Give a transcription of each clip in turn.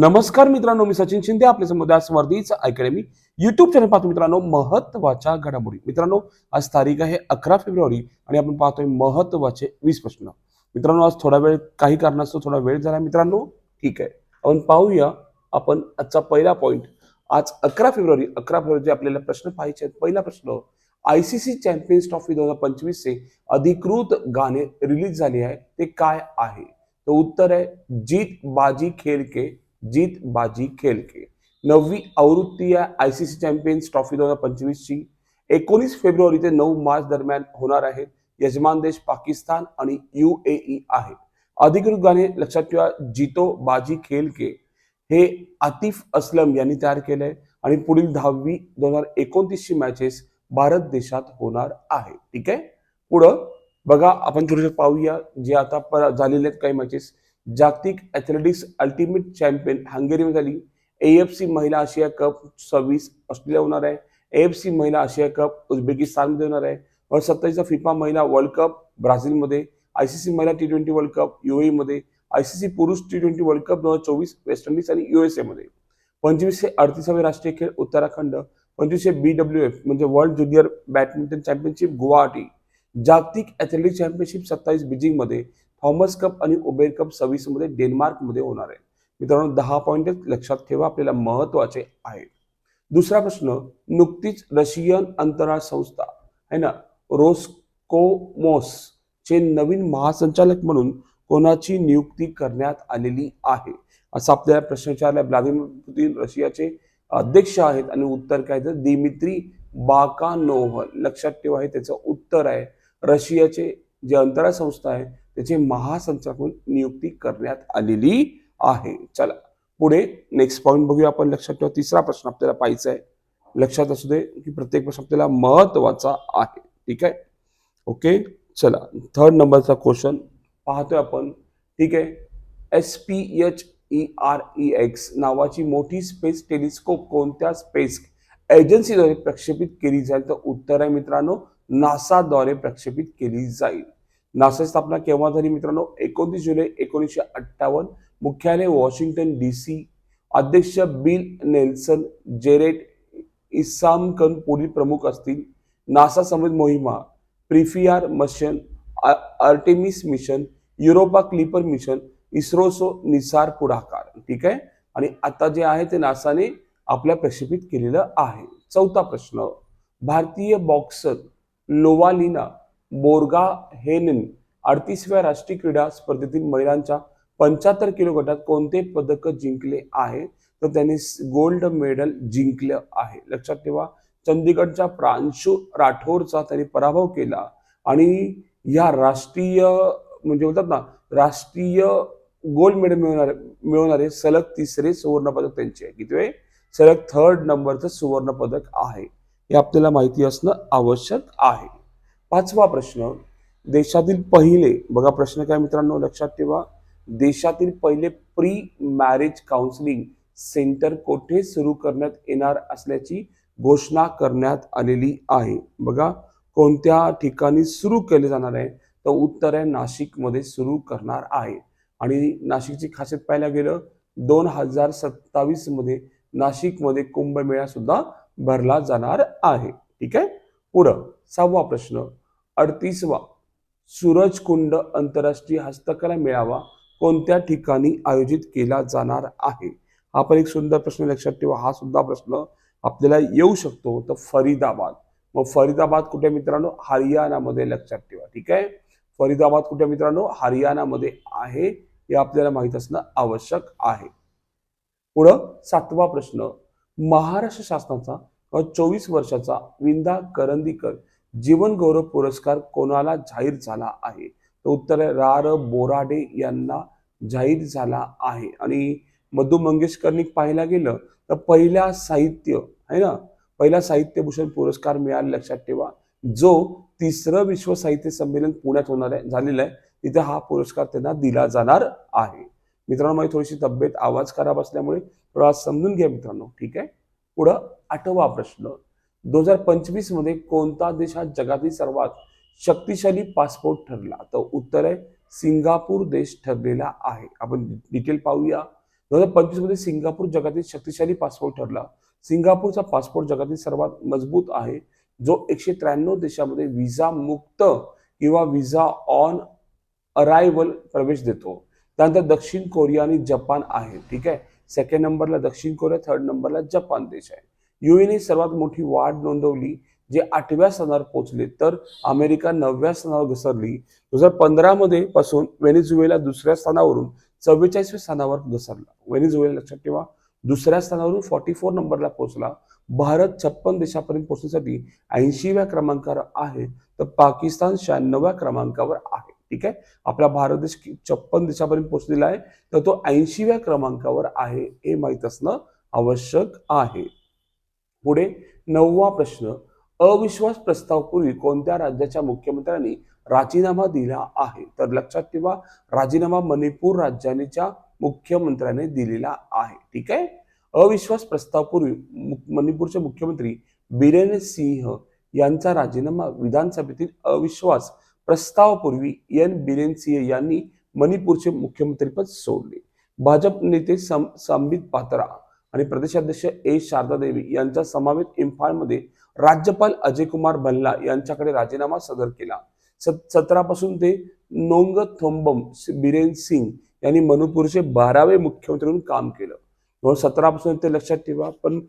नमस्कार मित्रांनो मी सचिन शिंदे आपल्यासमोर ऐकडे अकॅडमी युट्यूब चॅनल पाहतो मित्रांनो महत्त्वाच्या घडामोडी. मित्रांनो आज तारीख आहे अकरा फेब्रुवारी आणि आपण पाहतोय महत्त्वाचे वीस प्रश्न. मित्रांनो आज थोडा वेळ काही कारणास्तव थोडा वेळ झाला मित्रांनो. ठीक आहे. आपण पाहूया आपण आजचा पहिला पॉईंट आज अकरा फेब्रुवारी अकरा फेब्रुवारी आपल्याला प्रश्न पाहायचे आहेत पहिला प्रश्न आयसीसी चॅम्पियन्स ट्रॉफी दोन हजार पंचवीस चे अधिकृत गाणे रिलीज झाले आहे. ते काय आहे? तर उत्तर आहे जीत बाजी खेळ के जीत बाजी खेल के नववी आवृत्ती आहे I C C champions trophy दोन हजार पंचवीस ची एकोणीस फेब्रुवारी ते नऊ मार्च दरम्यान होणार आहेत यजमान देश पाकिस्तान आणि यू ए ई आहे. अधिकृत गाणे लक्षात ठेवा जितो बाजी खेल के हे आतिफ असलम यांनी तयार केलंय आणि पुढील दहावी दोन हजार एकोणतीस ची मॅचेस भारत देशात होणार आहे. ठीक आहे? पुढं बघा आपण थोडंसं पाहूया जे आता झालेले आहेत काही मॅचेस जागतिक ॲथलेटिक्स अल्टिमेट चॅम्पियन हंगेरीमध्ये झाली. एएफ सी महिला आशिया कप सव्वीस ऑस्ट्रेलिया होणार आहे. एएफ सी महिला आशिया कप उझबेकिस्तानमध्ये होणार आहे. व सत्तावीसचा फिफा महिला वर्ल्ड कप ब्राझीलमध्ये आयसीसी महिला T twenty world cup UAE मध्ये आयसीसी पुरुष टी ट्वेंटी वर्ल्ड कप दोन हजार चोवीस वेस्ट इंडिज आणि युएसए मध्ये. पंचवीसशे अडतीसावे राष्ट्रीय खेळ उत्तराखंड पंचवीसशे बी डब्ल्यू एफ म्हणजे world junior badminton championship Guwahati. जागतिक ॲथलेटिक चॅम्पियनशिप सत्तावीस बीजिंगमध्ये थॉमस कप आणि उबेर कप सव्वीसमध्ये डेन्मार्कमध्ये होणार आहे मित्रांनो दहा पॉईंट लक्षात ठेवा आपल्याला महत्त्वाचे आहे दुसरा प्रश्न नुकतीच रशियन अंतराळ संस्था आहे ना रोस्कोमोस चे नवीन महासंचालक म्हणून कोणाची नियुक्ती करण्यात आलेली आहे? असं आपल्याला प्रश्न विचारला. व्लादिमीर पुतीन रशियाचे अध्यक्ष आहेत आणि उत्तर काय तर दिमित्री बाकानोव्ह. लक्षात ठेवा हे त्याचं उत्तर आहे. रशियाचे जे अंतराळ संस्था आहे त्याचे महासंचालक म्हणून नियुक्ती करण्यात आलेली आहे. चला पुढे नेक्स्ट पॉईंट बघूया आपण लक्षात ठेवा. तिसरा प्रश्न आपल्याला पाहायचा आहे. लक्षात असू दे की प्रत्येक प्रश्न आपल्याला महत्त्वाचा आहे. ठीक आहे? ओके चला. थर्ड नंबरचा क्वेश्चन पाहतोय आपण. ठीक आहे? S P H E R E X नावाची मोठी स्पेस टेलिस्कोप कोणत्या स्पेस एजन्सीद्वारे प्रक्षेपित केली जाईल? तर उत्तर आहे मित्रांनो नासाद्वारे प्रक्षेपित केली जाईल. नासा स्थापना केव्हा झाली मित्रांनो? एकोणतीस जुलै एकोणीसशे अठ्ठावन्न. मुख्यालय वॉशिंग्टन डी सी अध्यक्ष Bill Nelson Jared Isaacman police प्रमुख असतील. नासा समृद्ध मोहिमा PREFIRE mission Artemis mission Europa Clipper mission इस्रोसो NISAR पुढाकार. ठीक आहे? आणि आता जे आहे ते नासाने आपल्या प्रक्षेपित केलेलं आहे. चौथा प्रश्न. भारतीय बॉक्सर लोवालिना बोर्गा हेलिन अडतीसव्या राष्ट्रीय क्रीडा स्पर्धेतील महिलांच्या पंच्याहत्तर किलो गटात कोणते पदक जिंकले आहे? तर त्यांनी गोल्ड मेडल जिंकलं आहे. लक्षात ठेवा चंदीगडच्या प्रांशू राठोरचा त्यांनी पराभव केला आणि या राष्ट्रीय म्हणजे बोलतात ना राष्ट्रीय गोल्ड मेडल मिळवणारे मिळवणारे सलग तिसरे सुवर्ण पदक त्यांचे आहे किती वेळ? सलग थर्ड नंबरचं सुवर्ण पदक आहे. हे आपल्याला माहिती असणं आवश्यक आहे. पाचवा प्रश्न देशातील पहिले बघा प्रश्न काय मित्रांनो लक्षात ठेवा. देशातील पहिले प्री मॅरेज काउन्सिलिंग सेंटर कोठे सुरू करण्यात येणार असल्याची घोषणा करण्यात आलेली आहे. बघा कोणत्या ठिकाणी सुरू केले जाणार आहे? तर उत्तर आहे नाशिकमध्ये सुरू करणार आहे. आणि नाशिकची खासियत पाहायला गेलं दोन हजार सत्तावीसमध्ये नाशिकमध्ये कुंभमेळा सुद्धा भरला जाणार आहे. ठीक आहे? पुढं सहावा प्रश्न. अडतीसवा सूरजकुंड आंतरराष्ट्रीय हस्तकला मेळावा कोणत्या ठिकाणी आयोजित केला जाणार आहे? हा पण एक सुंदर प्रश्न लक्षात ठेवा. हा सुद्धा प्रश्न आपल्याला येऊ शकतो. तर फरीदाबाद. मग फरीदाबाद कुठे मित्रांनो? हरियाणामध्ये लक्षात ठेवा. ठीक आहे? फरीदाबाद कुठे मित्रांनो? हरियाणामध्ये आहे. हे आपल्याला माहीत असणं आवश्यक आहे. पुढं सातवा प्रश्न. महाराष्ट्र शासनाचा चोवीस वर्षाचा विंदा करंदीकर जीवन गौरव पुरस्कार कोणाला जाहीर झाला आहे? तर उत्तर आहे रा र बोराडे यांना जाहीर झाला आहे. आणि मधु मंगेशकरनी पाहायला गेलं तर पहिला साहित्य आहे ना? पहिला साहित्यभूषण पुरस्कार मिळाला लक्षात ठेवा. जो तिसरं विश्व साहित्य संमेलन पुण्यात होणार आहे झालेलं आहे. तिथे हा पुरस्कार त्यांना दिला जाणार आहे. मित्रांनो माझी थोडीशी तब्येत आवाज खराब असल्यामुळे थोडा समजून घ्या मित्रांनो. ठीक आहे? पुढं आठवा प्रश्न. दोन हजार पंचवीसमध्ये कोणता देश हा जगातील सर्वात शक्तिशाली पासपोर्ट ठरला? तर उत्तर आहे सिंगापूर देश ठरलेला आहे. आपण डिटेल पाहूया. दोन हजार पंचवीसमध्ये सिंगापूर जगातील शक्तिशाली पासपोर्ट ठरला. सिंगापूरचा पासपोर्ट जगातील सर्वात मजबूत आहे. जो एकशे त्र्याण्णव देशामध्ये विजा मुक्त किंवा विजा ऑन अरायव्हल प्रवेश देतो. त्यानंतर दक्षिण कोरिया आणि जपान आहे. ठीक आहे? सेकंड नंबरला दक्षिण कोरिया थर्ड नंबरला जपान देश आहे. युएने सर्वात मोठी वाढ नोंदवली जे आठव्या स्थानावर पोहोचले. तर अमेरिका नवव्या स्थानावर घसरली. दोन हजार पंधरामध्ये पासून व्हेनेझुएला दुसऱ्या स्थानावरून चव्वेचाळीसव्या स्थानावर घसरला. व्हेनेझुएला लक्षात ठेवा दुसऱ्या स्थानावरून फॉर्टी फोर नंबरला पोहोचला. भारत छप्पन देशापर्यंत पोहोचण्यासाठी ऐंशीव्या क्रमांकावर आहे. तर पाकिस्तान शहाण्णव्या क्रमांकावर आहे. ठीक आहे? आपला भारत देश छप्पन देशापर्यंत पोहोचलेला आहे. तर तो ऐंशीव्या क्रमांकावर आहे हे माहीत असणं आवश्यक आहे. पुढे नववा प्रश्न अविश्वास प्रस्तावपूर्वी कोणत्या राज्याच्या मुख्यमंत्र्यांनी राजीनामा दिला आहे? तर लक्षात ठेवा राजीनामा मणिपूर राज्याच्या मुख्यमंत्र्याने दिलेला आहे. ठीक आहे? अविश्वास प्रस्तावपूर्वी मणिपूरचे मुख्यमंत्री बिरेन सिंह यांचा राजीनामा विधानसभेतील अविश्वास प्रस्तावापूर्वी एन. बिरेन सिंह यांनी मणिपूरचे मुख्यमंत्रीपद सोडले. भाजप नेते सं संबित पात्रा आणि प्रदेशाध्यक्ष ए शारदा देवी यांचा समावेत इम्फाळमध्ये राज्यपाल अजय कुमार भल्ला यांच्याकडे राजीनामा सादर केला. सतरा पासून ते नोंग थोंबम बिरेन सिंग यांनी मणिपूरचे बारावे मुख्यमंत्री म्हणून काम केलं. दोन सतरा पासून ते लक्षात ठेवा पण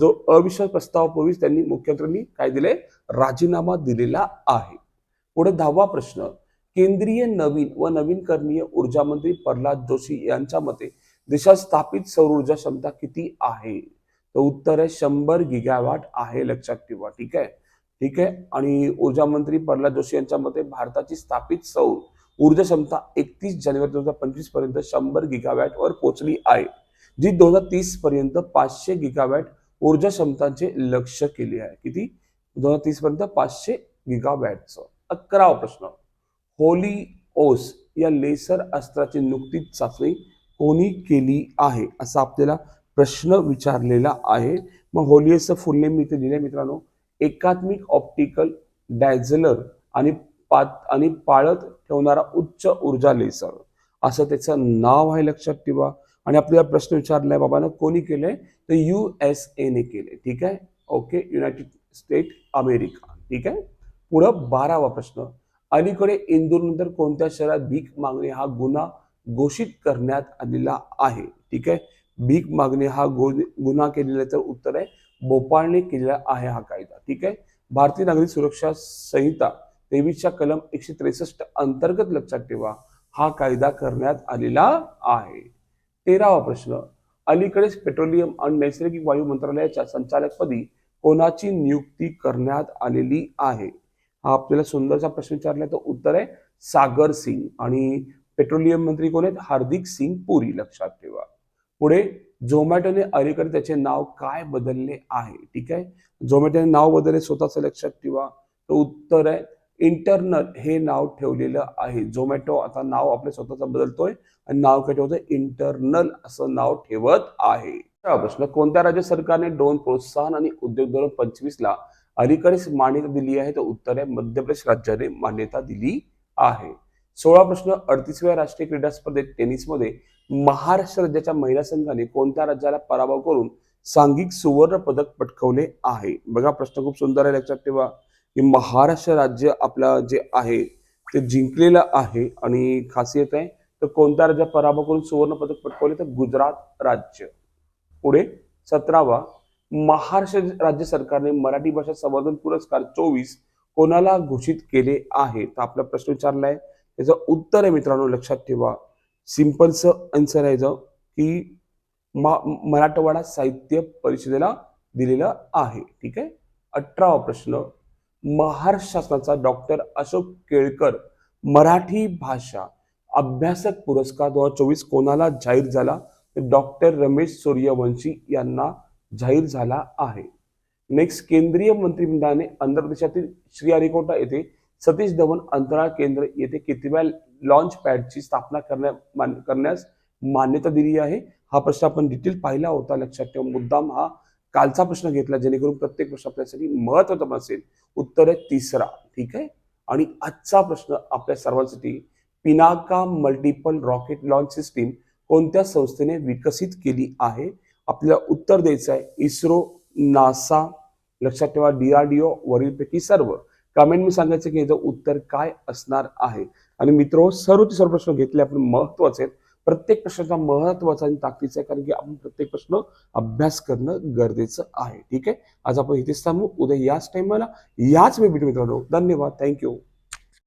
जो अविश्वास प्रस्तावापूर्वीच त्यांनी मुख्यमंत्र्यांनी काय दिले? राजीनामा दिलेला आहे. पुढे दहावा प्रश्न. केंद्रीय नवीन व नवीनकरणीय ऊर्जा मंत्री प्रल्हाद जोशी यांच्या मते देशात स्थापित सौर ऊर्जा क्षमता किती आहे? तर उत्तर आहे शंभर गिगावॅट आहे लक्षात ठेवा ठीक आहे? ठीक आहे? आणि ऊर्जा मंत्री प्रल्हाद जोशी यांच्या मते भारताची स्थापित सौर ऊर्जा क्षमता एकतीस जानेवारी दोन हजार पंचवीसपर्यंत शंभर गिगावॅट वर पोहोचली आहे जी दोन हजार तीस पर्यंत पाचशे गिगावॅट ऊर्जा क्षमतांचे लक्ष्य केले आहे. किती? दोन हजार तीस पर्यंत पाचशे गिगावॅटचं. अकरावा प्रश्न. होली ओस या लेसर अस्त्राची नुकतीच चाचणी कोणी केली आहे असा आपल्याला प्रश्न विचारलेला आहे. मग होलियसचं फुल नेम मी इथे दिले मित्रांनो. एकात्मिक ऑप्टिकल डायझलर आणि पात आणि पाळत ठेवणारा उच्च ऊर्जा लेसर असं त्याचं नाव आहे लक्षात ठेवा. आणि आपल्याला प्रश्न विचारलाय बाबानं कोणी केलंय? तर यू एस एने केले ठीक आहे? ओके युनायटेड स्टेट अमेरिका ठीक आहे? पुढं बारावा प्रश्न. अलीकडे इंदूरनंतर कोणत्या शहरात भीक मागणे हा गुन्हा घोषित करण्यात आलेला आहे. ठीक आहे? भीक मागणे हा गु- गुन्हा केलेला तर उत्तर आहे. भोपाळने केलेला आहे हा कायदा. ठीक आहे? भारतीय नागरिक सुरक्षा संहिता तेवीसच्या कलम एकशे त्रेसष्ट अंतर्गत लक्षात ठेवा. हा कायदा करण्यात आलेला आहे. तेरावा प्रश्न. अलीकडेच पेट्रोलियम आणि नैसर्गिक वायू मंत्रालयाच्या संचालकपदी कोणाची नियुक्ती करण्यात आलेली आहे? हा आपल्याला सुंदरचा प्रश्न विचारला तर उत्तर आहे सागर सिंग. आणि पेट्रोलियम मंत्री कोण आहेत? हार्दिक सिंग पुरी लक्षात ठेवा. पुढे झोमॅटोने अलीकडे त्याचे नाव काय बदलले आहे? ठीक आहे? झोमॅटोने नाव बदलले स्वतःच लक्षात ठेवा. तर उत्तर आहे इंटरनल हे नाव ठेवलेलं आहे. झोमॅटो आता नाव आपल्या स्वतःचं बदलतोय आणि नाव काय ठेवतोय? इंटरनल असं नाव ठेवत आहे. प्रश्न कोणत्या राज्य सरकारने ड्रोन प्रोत्साहन आणि उद्योग धोरण पंचवीस ला अलीकडेच मान्यता दिली आहे? तर उत्तर आहे मध्य प्रदेश राज्याने मान्यता दिली आहे. सोळा प्रश्न अडतीसव्या राष्ट्रीय क्रीडा स्पर्धेत टेनिसमध्ये महाराष्ट्र राज्याच्या महिला संघाने कोणत्या राज्याला पराभव करून सांघिक सुवर्ण पदक पटकवले आहे? बघा प्रश्न खूप सुंदर आहे लक्षात ठेवा की महाराष्ट्र राज्य आपला जे आहे ते जिंकलेलं आहे आणि खासियत आहे तर कोणत्या राज्यात पराभव करून सुवर्ण पदक पटकवले? तर गुजरात राज्य. पुढे सतरावा महाराष्ट्र राज्य सरकारने मराठी भाषा संवर्धन पुरस्कार चोवीस कोणाला घोषित केले आहे? तर आपला प्रश्न विचारलाय याचं उत्तर आहे मित्रांनो लक्षात ठेवा. सिम्पलचं आन्सर आहे याचं की मा मराठवाडा साहित्य परिषदेला दिलेलं आहे. ठीक आहे? अठरावा प्रश्न. महाराष्ट्र शासनाचा डॉक्टर अशोक केळकर मराठी भाषा अभ्यासक पुरस्कार दोन हजार चोवीस कोणाला जाहीर झाला? तर डॉक्टर रमेश सूर्यवंशी यांना जाहीर झाला आहे. नेक्स्ट केंद्रीय मंत्रिमंडळाने आंध्र प्रदेशातील श्रीहरिकोटा येथे सतीश धवन अंतराळ केंद्र येथे कितव्या लॉन्च पॅडची स्थापना करण्या मान- करण्यास मान्यता दिली आहे? हा प्रश्न आपण डिटेल पाहिला होता लक्षात ठेवा. मुद्दाम हा कालचा प्रश्न घेतला जेणेकरून प्रत्येक प्रश्न आपल्यासाठी महत्त्वाचा असेल. उत्तर आहे तिसरा. ठीक आहे? आणि आजचा प्रश्न आपल्या सर्वांसाठी Pinaka multiple rocket launch system कोणत्या संस्थेने विकसित केली आहे? आपल्याला उत्तर द्यायचं आहे इस्रो नासा लक्षात ठेवा डीआरडीओ वरीलपैकी सर्व. कमेंट मी सांगायचं की याचं उत्तर काय असणार आहे? आणि मित्र सर्व सर्व प्रश्न घेतले आपण महत्त्वाचे आहेत. प्रत्येक प्रश्नाचा महत्त्वाचा आणि ताकदीचा आहे कारण की आपण प्रत्येक प्रश्न अभ्यास करणं गरजेचं आहे. ठीक आहे? आज आपण इथेच थांबू. उद्या याच टाइमला याच मी भेटू मित्रांनो. धन्यवाद. थँक्यू